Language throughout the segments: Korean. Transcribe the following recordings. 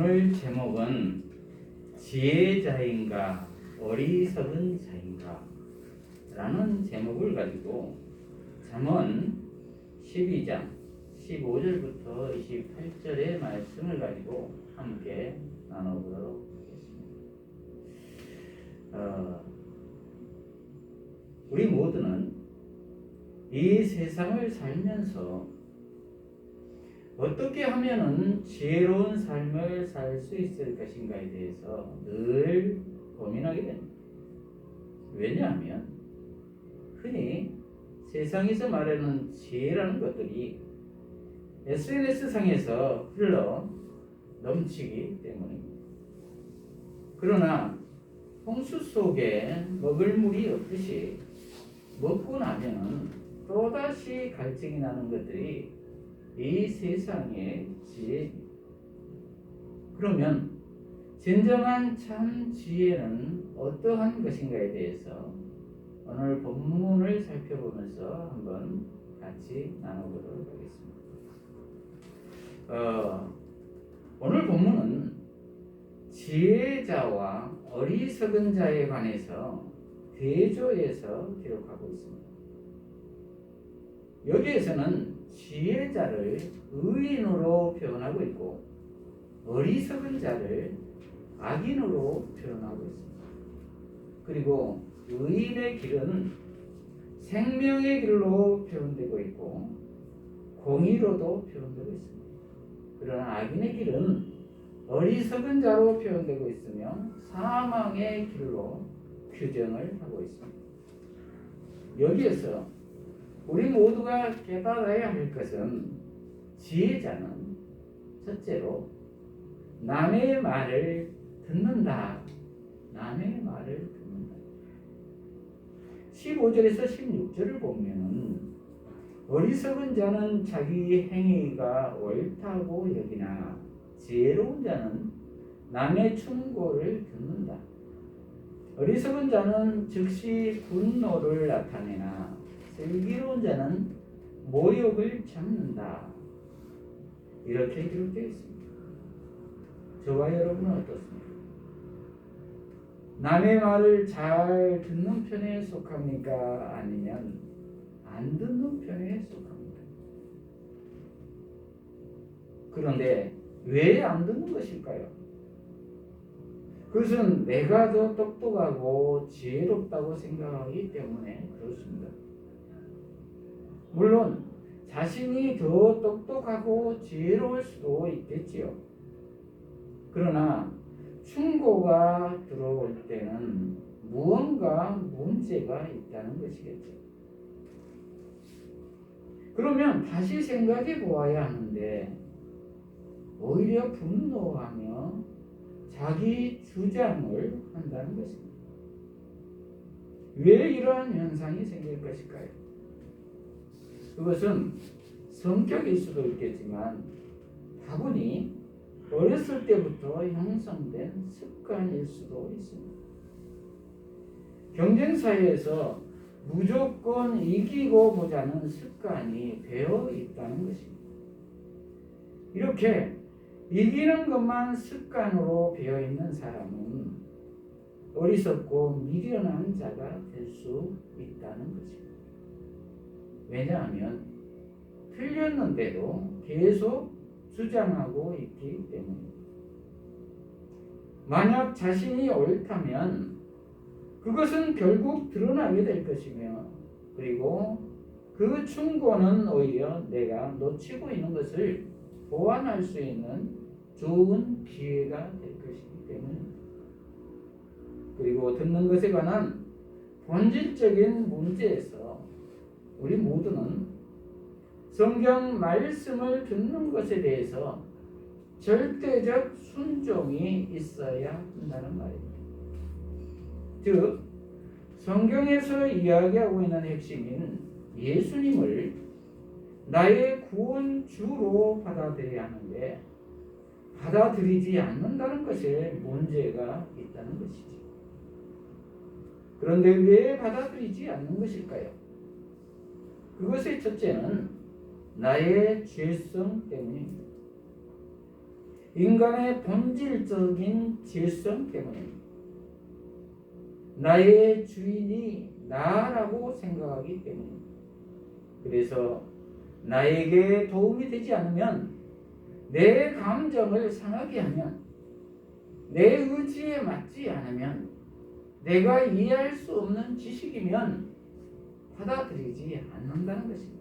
오늘 제목은 지혜자인가 어리석은 자인가 라는 제목을 가지고 잠언 12장 15절부터 28절의 말씀을 가지고 함께 나눠보도록 하겠습니다. 어, 우리 모두는 이 세상을 살면서 어떻게 하면은 지혜로운 삶을 살 수 있을 것인가에 대해서 늘 고민하게 됩니다. 왜냐하면 흔히 세상에서 말하는 지혜라는 것들이 SNS 상에서 흘러 넘치기 때문입니다. 그러나 홍수 속에 먹을 물이 없듯이 먹고 나면은 또다시 갈증이 나는 것들이 이 세상의 지혜입니다. 그러면 진정한 참 지혜는 어떠한 것인가에 대해서 오늘 본문을 살펴보면서 한번 같이 나눠보도록 하겠습니다. 어, 오늘 본문은 지혜자와 어리석은 자에 관해서 대조해서 기록하고 있습니다. 여기에서는 지혜자를 의인으로 표현하고 있고 어리석은 자를 악인으로 표현하고 있습니다. 그리고 의인의 길은 생명의 길로 표현되고 있고 공의로도 표현되고 있습니다. 그러나 악인의 길은 어리석은 자로 표현되고 있으며 사망의 길로 규정을 하고 있습니다. 여기에서 우리 모두가 깨달아야 할 것은 지혜자는 첫째로 남의 말을 듣는다. 남의 말을 듣는다. 15절에서 16절을 보면은 어리석은 자는 자기 행위가 옳다고 여기나 지혜로운 자는 남의 충고를 듣는다. 어리석은 자는 즉시 분노를 나타내나 슬기로운 자는 모욕을 참는다. 이렇게 기록되어 있습니다. 저와 여러분은 어떻습니까? 남의 말을 잘 듣는 편에 속합니까? 아니면 안 듣는 편에 속합니까? 그런데 왜 안 듣는 것일까요? 그것은 내가 더 똑똑하고 지혜롭다고 생각하기 때문에 그렇습니다. 물론 자신이 더 똑똑하고 지혜로울 수도 있겠지요. 그러나 충고가 들어올 때는 무언가 문제가 있다는 것이겠죠. 그러면 다시 생각해 보아야 하는데 오히려 분노하며 자기 주장을 한다는 것입니다. 왜 이러한 현상이 생길 것일까요? 그것은 성격일 수도 있겠지만 다분히 어렸을 때부터 형성된 습관일 수도 있습니다. 경쟁 사회에서 무조건 이기고 보자는 습관이 배어 있다는 것입니다. 이렇게 이기는 것만 습관으로 배어 있는 사람은 어리석고 미련한 자가 될 수 있다는 것입니다. 왜냐하면 틀렸는데도 계속 주장하고 있기 때문입니다. 만약 자신이 옳다면 그것은 결국 드러나게 될 것이며 그리고 그 충고는 오히려 내가 놓치고 있는 것을 보완할 수 있는 좋은 기회가 될 것이기 때문입니다. 그리고 듣는 것에 관한 본질적인 문제에서 우리 모두는 성경 말씀을 듣는 것에 대해서 절대적 순종이 있어야 한다는 말입니다. 즉, 성경에서 이야기하고 있는 핵심인 예수님을 나의 구원주로 받아들여야 하는데 받아들이지 않는다는 것에 문제가 있다는 것이죠. 그런데 왜 받아들이지 않는 것일까요? 그것의 첫째는 나의 죄성 때문입니다. 인간의 본질적인 질성 때문입니다. 나의 주인이 나라고 생각하기 때문입니다. 그래서 나에게 도움이 되지 않으면 내 감정을 상하게 하면 내 의지에 맞지 않으면 내가 이해할 수 없는 지식이면 받아들이지 않는다는 것입니다.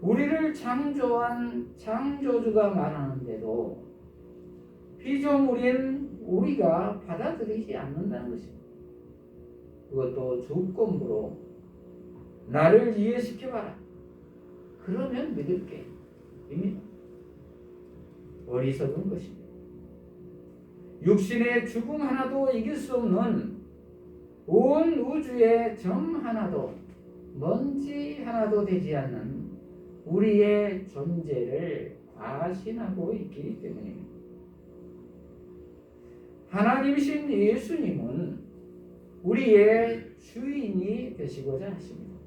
우리를 창조한 창조주가 말하는데도 피조물인 우리가 받아들이지 않는다는 것입니다. 그것도 조건부로 나를 이해시켜봐라. 그러면 믿을게. 입니다. 어리석은 것입니다. 육신의 죽음 하나도 이길 수 없는 온 우주의 점 하나도 먼지 하나도 되지 않는 우리의 존재를 과신하고 있기 때문입니다. 하나님이신 예수님은 우리의 주인이 되시고자 하십니다.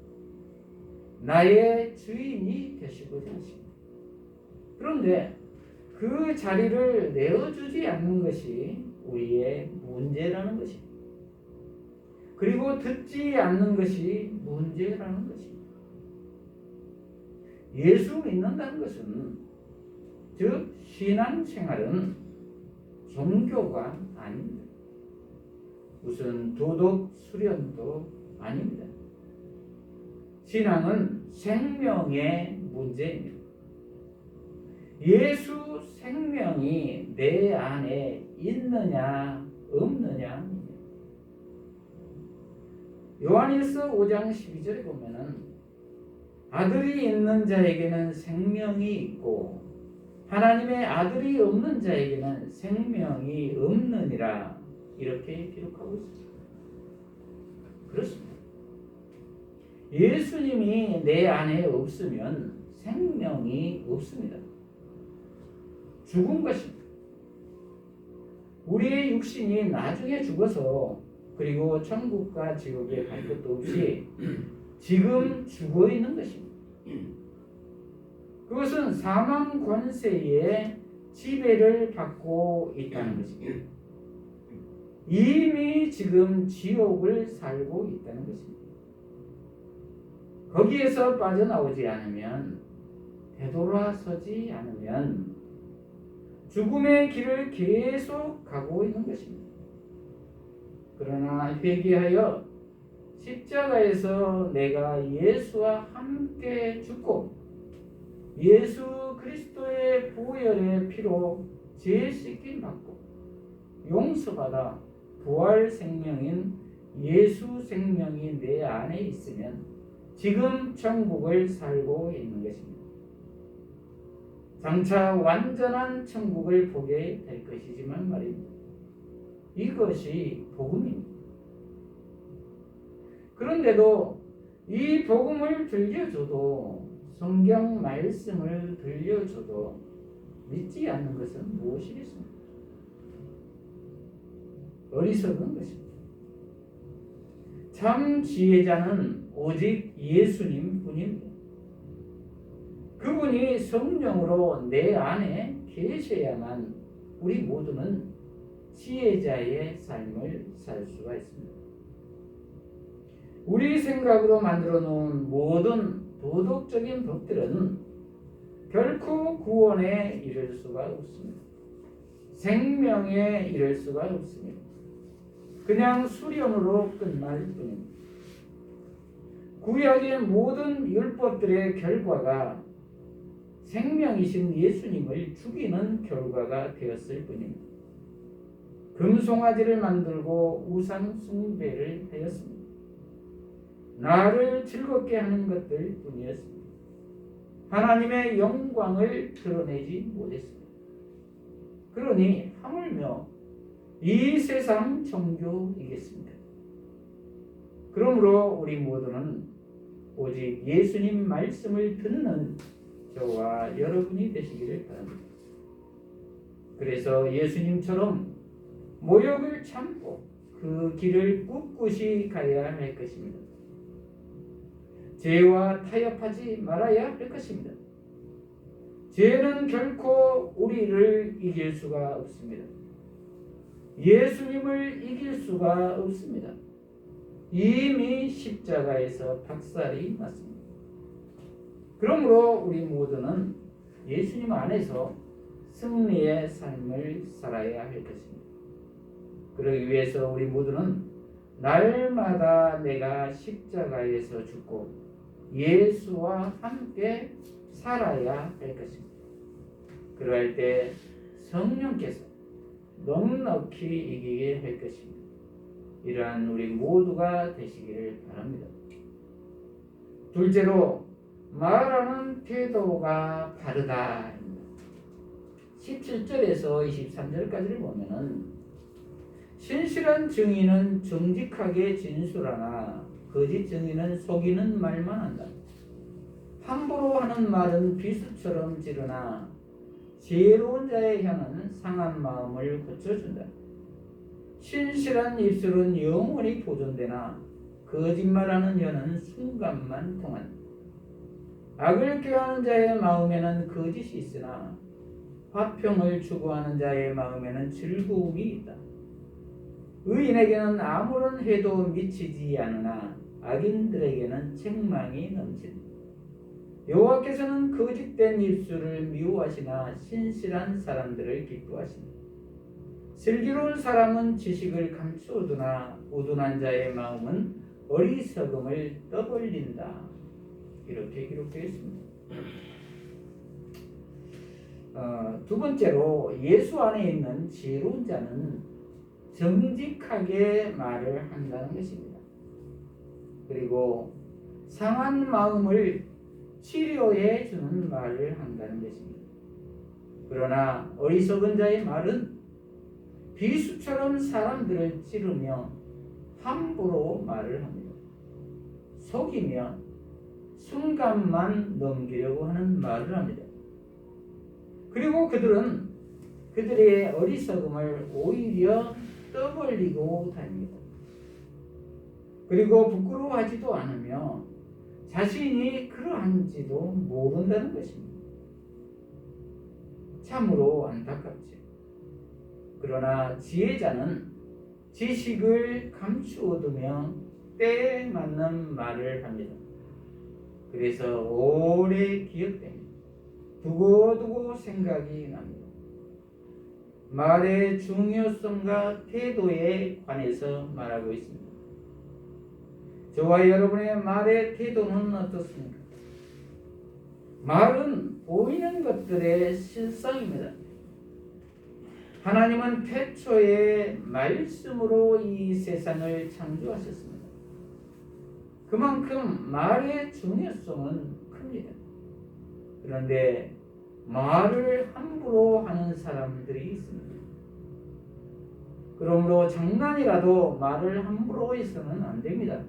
나의 주인이 되시고자 하십니다. 그런데 그 자리를 내어주지 않는 것이 우리의 문제라는 것입니다. 그리고 듣지 않는 것이 문제라는 것입니다. 예수 믿는다는 것은 즉 신앙생활은 종교가 아닙니다. 무슨 도덕 수련도 아닙니다. 신앙은 생명의 문제입니다. 예수 생명이 내 안에 있느냐 없느냐 요한일서 5장 12절에 보면은 아들이 있는 자에게는 생명이 있고 하나님의 아들이 없는 자에게는 생명이 없느니라 이렇게 기록하고 있습니다. 그렇습니다. 예수님이 내 안에 없으면 생명이 없습니다. 죽은 것입니다. 우리의 육신이 나중에 죽어서 그리고 천국과 지옥에 갈 것도 없이 지금 죽어 있는 것입니다. 그것은 사망 권세의 지배를 받고 있다는 것입니다. 이미 지금 지옥을 살고 있다는 것입니다. 거기에서 빠져나오지 않으면 되돌아서지 않으면 죽음의 길을 계속 가고 있는 것입니다. 그러나 회개하여 십자가에서 내가 예수와 함께 죽고 예수 그리스도의 보혈의 피로 죄 씻김 받고 용서받아 부활 생명인 예수 생명이 내 안에 있으면 지금 천국을 살고 있는 것입니다. 장차 완전한 천국을 보게 될 것이지만 말입니다. 이것이 복음입니다. 그런데도 이 복음을 들려줘도 성경 말씀을 들려줘도 믿지 않는 것은 무엇이겠습니까? 어리석은 것입니다. 참 지혜자는 오직 예수님 뿐입니다. 그분이 성령으로 내 안에 계셔야만 우리 모두는 지혜자의 삶을 살 수가 있습니다. 우리 생각으로 만들어 놓은 모든 도덕적인 법들은 결코 구원에 이를 수가 없습니다. 생명에 이를 수가 없습니다. 그냥 수령으로 끝날 뿐입니다. 구약의 모든 율법들의 결과가 생명이신 예수님을 죽이는 결과가 되었을 뿐입니다. 금송아지를 만들고 우상 숭배를 하였습니다. 나를 즐겁게 하는 것들 뿐이었습니다. 하나님의 영광을 드러내지 못했습니다. 그러니 하물며 이 세상 종교이겠습니다. 그러므로 우리 모두는 오직 예수님 말씀을 듣는 저와 여러분이 되시기를 바랍니다. 그래서 예수님처럼 모욕을 참고 그 길을 꿋꿋이 가야 할 것입니다. 죄와 타협하지 말아야 할 것입니다. 죄는 결코 우리를 이길 수가 없습니다. 예수님을 이길 수가 없습니다. 이미 십자가에서 박살이 났습니다. 그러므로 우리 모두는 예수님 안에서 승리의 삶을 살아야 할 것입니다. 그러기 위해서 우리 모두는 날마다 내가 십자가에서 죽고 예수와 함께 살아야 할 것입니다. 그럴 때 성령께서 넉넉히 이기게 할 것입니다. 이러한 우리 모두가 되시기를 바랍니다. 둘째로 말하는 태도가 바르다. 17절에서 23절까지를 보면은 신실한 증인은 정직하게 진술하나 거짓 증인은 속이는 말만 한다. 함부로 하는 말은 비수처럼 지르나 지혜로운 자의 혀는 상한 마음을 고쳐준다. 신실한 입술은 영원히 보존되나 거짓말하는 혀는 순간만 통한다. 악을 꾀하는 자의 마음에는 거짓이 있으나 화평을 추구하는 자의 마음에는 즐거움이 있다. 의인에게는 아무런 해도 미치지 않으나 악인들에게는 책망이 넘친다. 여호와께서는 거짓된 입술을 미워하시나 신실한 사람들을 기뻐하신다. 슬기로운 사람은 지식을 감추어두나 우둔한 자의 마음은 어리석음을 떠벌린다. 이렇게 기록되어 있습니다. 어, 두 번째로 예수 안에 있는 지혜로운 자는 정직하게 말을 한다는 것입니다. 그리고 상한 마음을 치료해 주는 말을 한다는 것입니다. 그러나 어리석은 자의 말은 비수처럼 사람들을 찌르며 함부로 말을 합니다. 속이며 순간만 넘기려고 하는 말을 합니다. 그리고 그들은 그들의 어리석음을 오히려 떠벌리고 다닙니다. 그리고 부끄러워하지도 않으며 자신이 그러한지도 모른다는 것입니다. 참으로 안타깝죠. 그러나 지혜자는 지식을 감추어두며 때에 맞는 말을 합니다. 그래서 오래 기억됩니다. 두고두고 생각이 납니다. 말의 중요성과 태도에 관해서 말하고 있습니다. 저와 여러분의 말의 태도는 어떻습니까? 말은 보이는 것들의 실상입니다. 하나님은 태초에 말씀으로 이 세상을 창조하셨습니다. 그만큼 말의 중요성은 큽니다. 그런데 말을 함부로 하는 사람들이 있습니다. 그러므로 장난이라도 말을 함부로 해서는 안 됩니다.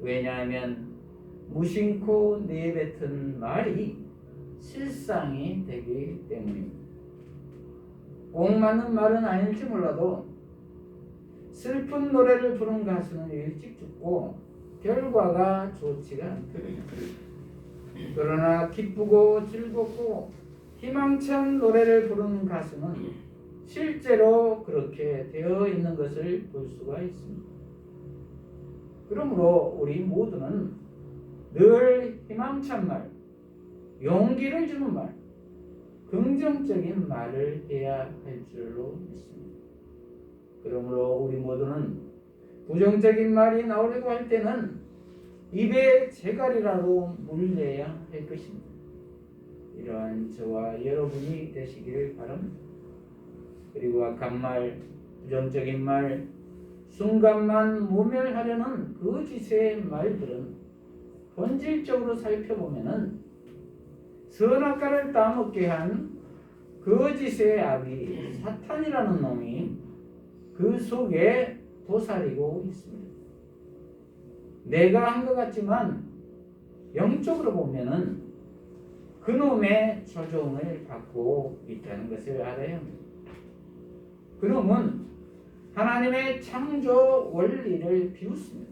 왜냐하면 무심코 내뱉은 말이 실상이 되기 때문입니다. 꼭 맞는 말은 아닐지 몰라도 슬픈 노래를 부른 가수는 일찍 죽고 결과가 좋지가 않거든요. 그러나 기쁘고 즐겁고 희망찬 노래를 부르는 가수는 실제로 그렇게 되어 있는 것을 볼 수가 있습니다. 그러므로 우리 모두는 늘 희망찬 말, 용기를 주는 말, 긍정적인 말을 해야 할 줄로 믿습니다. 그러므로 우리 모두는 부정적인 말이 나오려고 할 때는 입에 재갈이라도 물려야 할 것입니다. 이러한 저와 여러분이 되시기를 바랍니다. 그리고 악한 말, 부정적인 말, 순간만 모멸하려는 거짓의 말들은 본질적으로 살펴보면은 선악과를 따먹게 한 거짓의 아비 사탄이라는 놈이 그 속에 도사리고 있습니다. 내가 한 것 같지만 영적으로 보면은 그놈의 조종을 받고 있다는 것을 알아야 합니다. 그놈은 하나님의 창조 원리를 비웃습니다.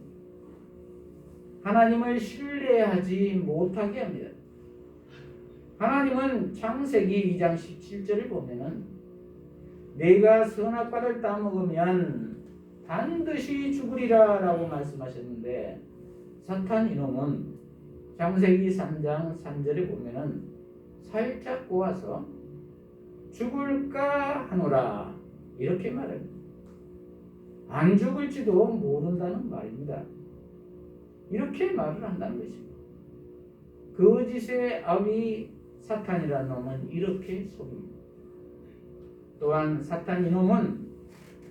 하나님을 신뢰하지 못하게 합니다. 하나님은 창세기 2장 17절을 보면은 내가 선악과를 따먹으면 반드시 죽으리라 라고 말씀하셨는데 사탄 이놈은 창세기 3장 3절에 보면은 살짝 꼬아서 죽을까 하노라 이렇게 말합니다. 안 죽을지도 모른다는 말입니다. 이렇게 말을 한다는 것입니다. 거짓의 아비 사탄이라는 놈은 이렇게 속입니다. 또한 사탄 이놈은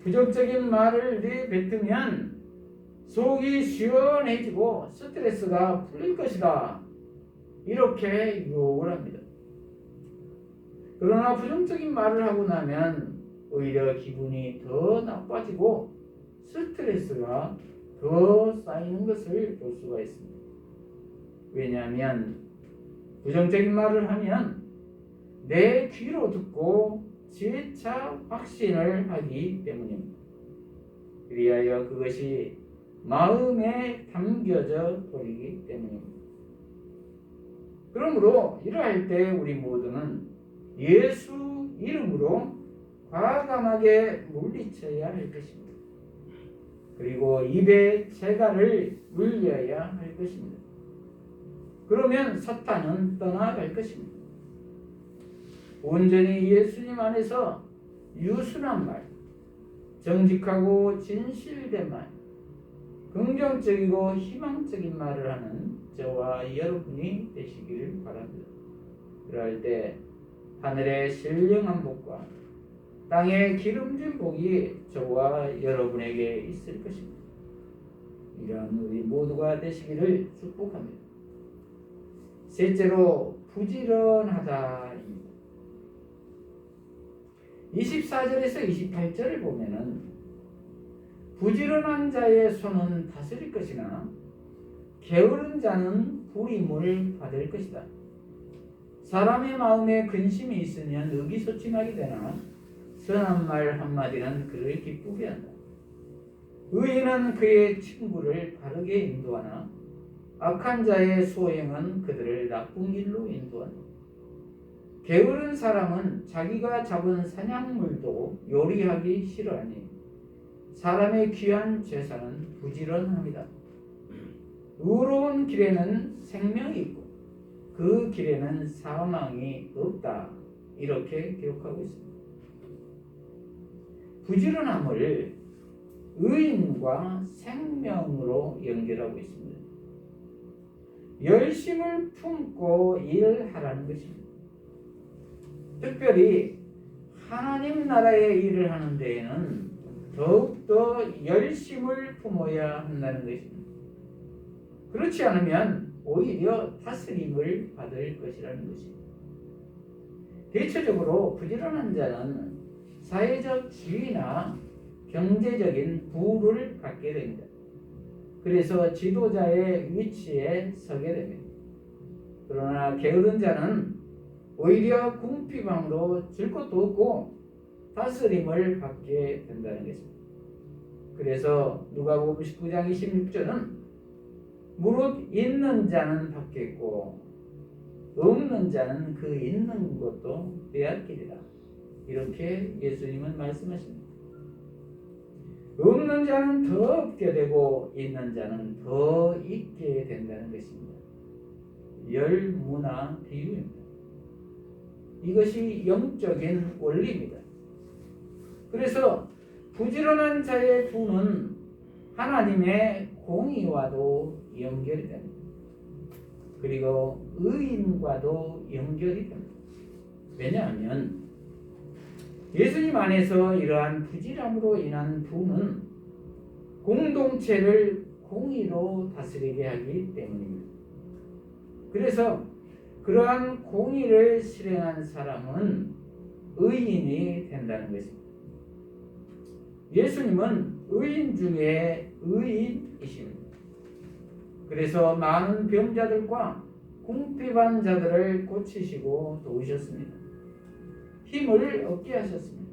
부정적인 말을 내뱉으면 속이 시원해지고 스트레스가 풀릴 것이다. 이렇게 유혹을 합니다. 그러나 부정적인 말을 하고 나면 오히려 기분이 더 나빠지고 스트레스가 더 쌓이는 것을 볼 수가 있습니다. 왜냐하면 부정적인 말을 하면 내 귀로 듣고 재차 확신을 하기 때문입니다. 그리하여 그것이 마음에 담겨져 버리기 때문입니다. 그러므로 이러할 때 우리 모두는 예수 이름으로 과감하게 물리쳐야 할 것입니다. 그리고 입에 재갈을 물려야 할 것입니다. 그러면 사탄은 떠나갈 것입니다. 온전히 예수님 안에서 유순한 말, 정직하고 진실된 말, 긍정적이고 희망적인 말을 하는 저와 여러분이 되시길 바랍니다. 그럴 때 하늘의 신령한 복과 땅의 기름진 복이 저와 여러분에게 있을 것입니다. 이러한 우리 모두가 되시기를 축복합니다. 셋째로 부지런하다입니다. 24절에서 28절을 보면은 부지런한 자의 손은 다스릴 것이나 게으른 자는 불임을 받을 것이다. 사람의 마음에 근심이 있으면 의기소침하게 되나 선한 말 한마디는 그를 기쁘게 한다. 의인은 그의 친구를 바르게 인도하나 악한 자의 소행은 그들을 나쁜 길로 인도한다. 게으른 사람은 자기가 잡은 사냥물도 요리하기 싫어하니 사람의 귀한 재산은 부지런합니다. 의로운 길에는 생명이 있고 그 길에는 사망이 없다. 이렇게 기록하고 있습니다. 부지런함을 의인과 생명으로 연결하고 있습니다. 열심을 품고 일하라는 것입니다. 특별히 하나님 나라의 일을 하는 데에는 더욱더 열심을 품어야 한다는 것입니다. 그렇지 않으면 오히려 다스림을 받을 것이라는 것입니다. 대체적으로 부지런한 자는 사회적 지위나 경제적인 부를 갖게 됩니다. 그래서 지도자의 위치에 서게 됩니다. 그러나 게으른 자는 오히려 궁핍함으로 줄 것도 없고 다스림을 받게 된다는 것입니다. 그래서 누가복음 19장 26절은 무릇 있는 자는 받겠고 없는 자는 그 있는 것도 빼앗기리라. 이렇게 예수님은 말씀하십니다. 없는 자는 더 없게 되고 있는 자는 더 있게 된다는 것입니다. 열문화 비유입니다. 이것이 영적인 원리입니다. 그래서 부지런한 자의 부는 하나님의 공의와도 연결이 됩니다. 그리고 의인과도 연결이 됩니다. 왜냐하면 예수님 안에서 이러한 부지런으로 인한 부는 공동체를 공의로 다스리게 하기 때문입니다. 그래서 그러한 공의를 실행한 사람은 의인이 된다는 것입니다. 예수님은 의인 중에 의인이십니다. 그래서 많은 병자들과 궁핍한 자들을 고치시고 도우셨습니다. 힘을 얻게 하셨습니다.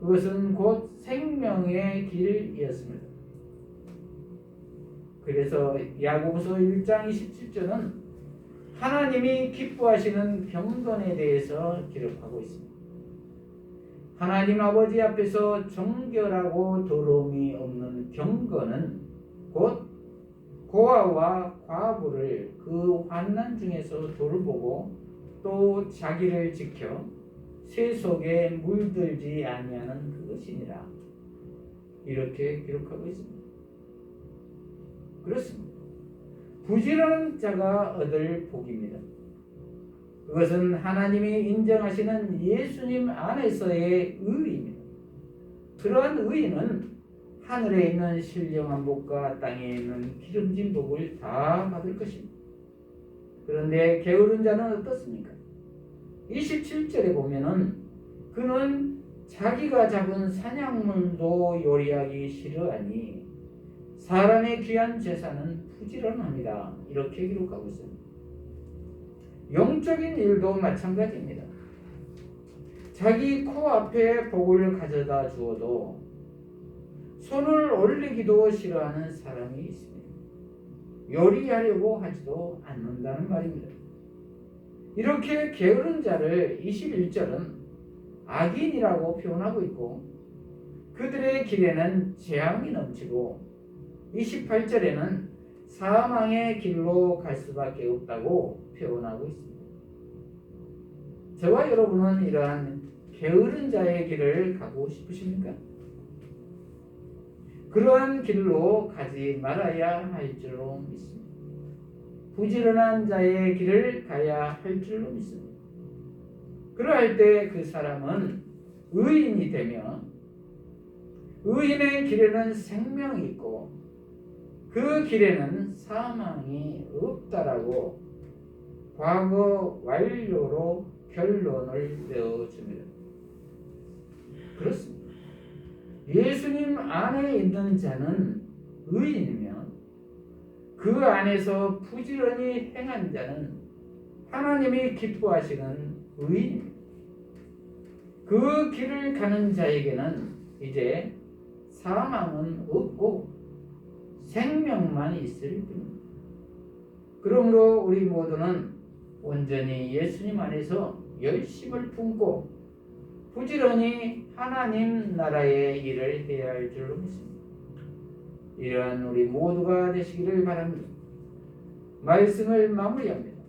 그것은 곧 생명의 길이었습니다. 그래서 야고보서 1장 27절은 하나님이 기뻐하시는 경건에 대해서 기록하고 있습니다. 하나님 아버지 앞에서 정결하고 더러움이 없는 경건은 곧 고아와 과부를 그 환난 중에서 돌보고 또 자기를 지켜 새 속에 물들지 아니하는 그것이니라 이렇게 기록하고 있습니다. 그렇습니다. 부지런한 자가 얻을 복입니다. 그것은 하나님이 인정하시는 예수님 안에서의 의입니다. 그러한 의는 하늘에 있는 신령한 복과 땅에 있는 기름진 복을 다 받을 것입니다. 그런데 게으른 자는 어떻습니까? 27절에 보면은 그는 자기가 잡은 사냥물도 요리하기 싫어하니 사람의 귀한 재산은 부지런합니다. 이렇게 기록하고 있습니다. 영적인 일도 마찬가지입니다. 자기 코앞에 복을 가져다 주어도 손을 올리기도 싫어하는 사람이 있습니다. 요리하려고 하지도 않는다는 말입니다. 이렇게 게으른 자를 21절은 악인이라고 표현하고 있고 그들의 길에는 재앙이 넘치고 28절에는 사망의 길로 갈 수밖에 없다고 표현하고 있습니다. 저와 여러분은 이러한 게으른 자의 길을 가고 싶으십니까? 그러한 길로 가지 말아야 할 줄로 믿습니다. 부지런한 자의 길을 가야 할 줄로 믿습니다. 그러할 때 그 사람은 의인이 되며 의인의 길에는 생명이 있고 그 길에는 사망이 없다라고 과거 완료로 결론을 내어줍니다. 그렇습니다. 예수님 안에 있는 자는 의인이며 그 안에서 부지런히 행한 자는 하나님이 기뻐하시는 의인입니다. 그 길을 가는 자에게는 이제 사망은 없고 생명만 있을 뿐입니다. 그러므로 우리 모두는 온전히 예수님 안에서 열심을 품고 부지런히 하나님 나라의 일을 해야 할 줄로 믿습니다. 이러한 우리 모두가 되시기를 바랍니다. 말씀을 마무리합니다.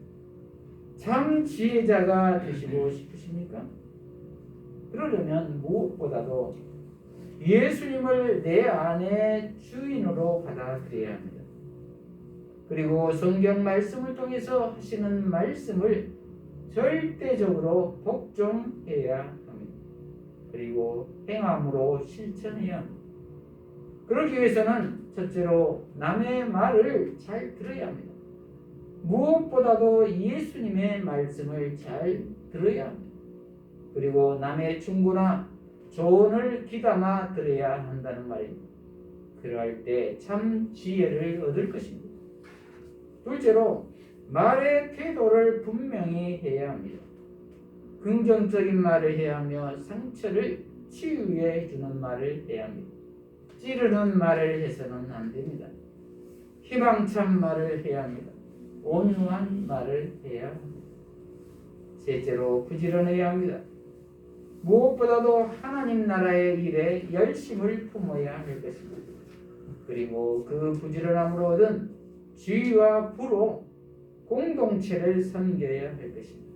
참 지혜자가 되시고 싶으십니까? 그러려면 무엇보다도 예수님을 내 안에 주인으로 받아들여야 합니다. 그리고 성경 말씀을 통해서 하시는 말씀을 절대적으로 복종해야 합니다. 그리고 행함으로 실천해야 합니다. 그러기 위해서는 첫째로 남의 말을 잘 들어야 합니다. 무엇보다도 예수님의 말씀을 잘 들어야 합니다. 그리고 남의 충고나 조언을 귀담아 들어야 한다는 말입니다. 그럴 때참 지혜를 얻을 것입니다. 둘째로 말의 태도를 분명히 해야 합니다. 긍정적인 말을 해야 하며 상처를 치유해 주는 말을 해야 합니다. 찌르는 말을 해서는 안 됩니다. 희망찬 말을 해야 합니다. 온유한 말을 해야 합니다. 셋째로 부지런해야 합니다. 무엇보다도 하나님 나라의 일에 열심을 품어야 할 것입니다. 그리고 그 부지런함으로 얻은 지위와 부로 공동체를 섬겨야 할 것입니다.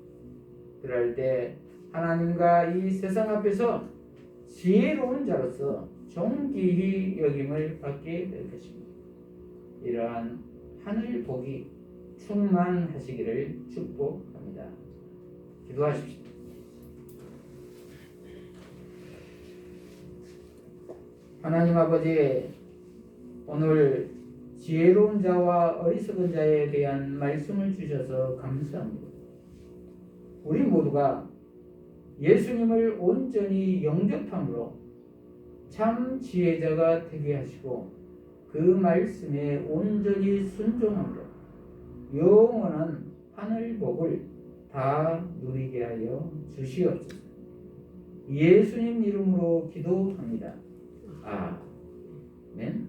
그럴 때 하나님과 이 세상 앞에서 지혜로운 자로서 존귀히 여김을 받게 될 것입니다. 이러한 하늘 복이 충만하시기를 축복합니다. 기도하십시오. 하나님 아버지 오늘 지혜로운 자와 어리석은 자에 대한 말씀을 주셔서 감사합니다. 우리 모두가 예수님을 온전히 영접함으로 참 지혜자가 되게 하시고 그 말씀에 온전히 순종함으로 영원한 하늘 복을 다 누리게 하여 주시옵소서. 예수님 이름으로 기도합니다. 아멘.